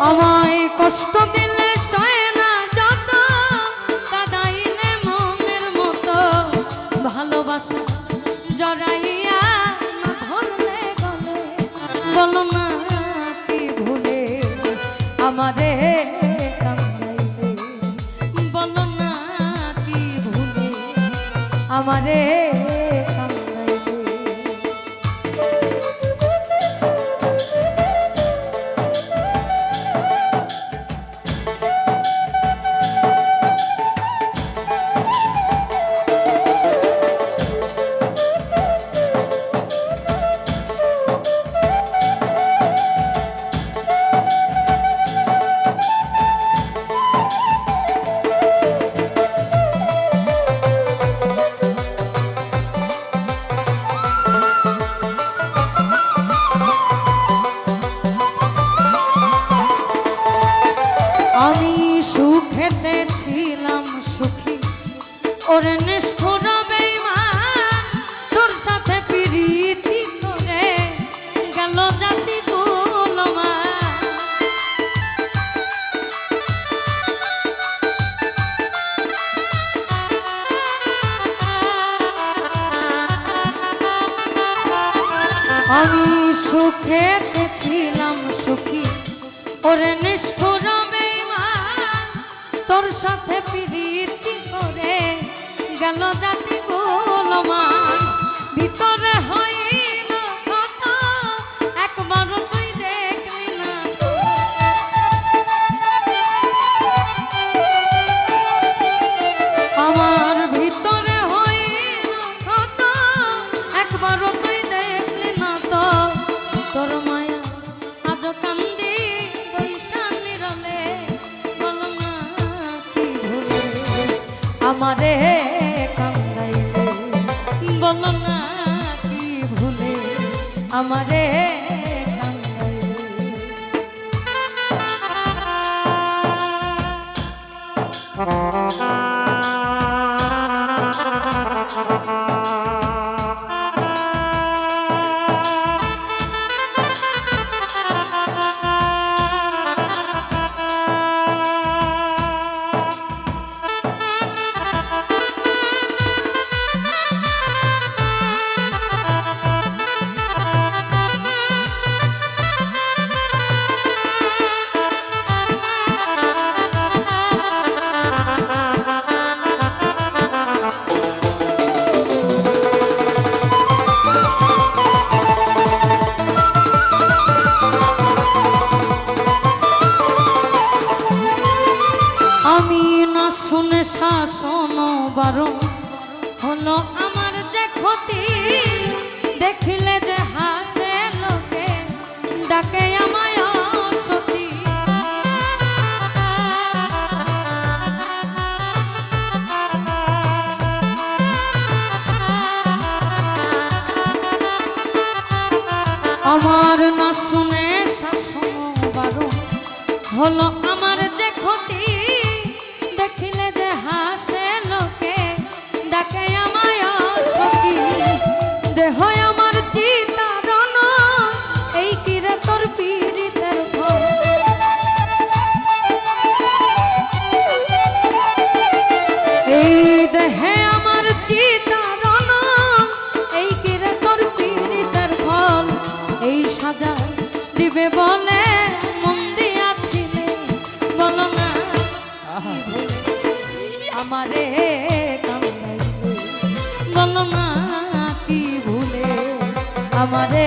আমায় কষ্ট দিলে সয় না যত, কাদাইলে মনের মতো। ভালোবাসা জড়াইয়া ধরলে গলে। বলো না কি ভুলে আমারে আমারে সুখেতে ছিলাম সুখী। ওরে নিষ্ঠুর বেইমান তোর সাথে প্রীতি করে গেল জাতি আমি সুখেতে ছিলাম সুখী। ওরে নিষ্ঠুর গেল জাতি গোলমান। ভিতরে হইল কত একবার তুই দেখলি না আমার ভিতরে হইল কত একবার তুই দেখলি না তো। তোর মায়া আজ কান্দি বৈশান নিরলে, বল না কি আমারে বল না কি ভুলে আমারে Thank আমি বারণ হলো আমার যে ক্ষতি, দেখিলে যে হাসে লোকে, ডাকে আমায় সতী। আমার না শুনে শাসন বারণ, হলো দিবে বলে মন দিয়াছিলে? বলো না আমারে বলো না কি ভুলে আমারে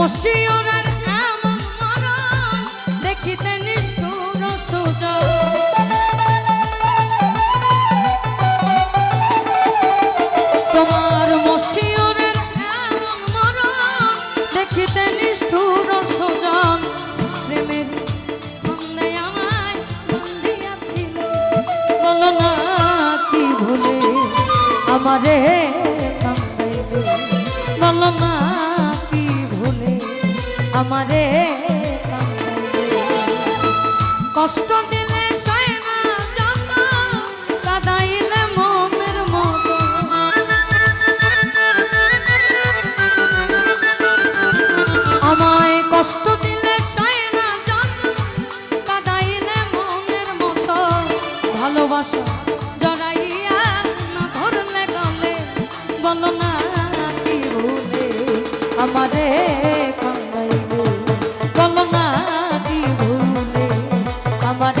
মশিওরার এমন মরণ, দেখিতে নিষ্ঠুর তোমার এমন মরণ, দেখিতে নিষ্ঠুর সজন। প্রেমের সন্ধ্যে আমায় বন্দিয়াছিল, বলো না কি ভুলে আমারে বলো না আমারে কষ্ট দিলে কাদাইলে মনের মতো। আমায় কষ্ট দিলে কাদাইলে মনের মতো। ভালোবাসা বলো না আমারে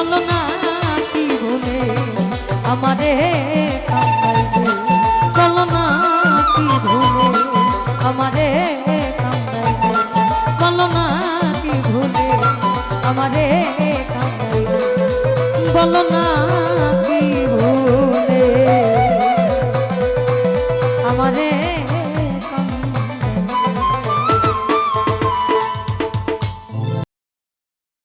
বলো না কি হলে আমারে কান্দাইলে বলো না কি হলে আমারে কান্দাইলে বলো না কি হলে আমারে কান্দাইলে বলো না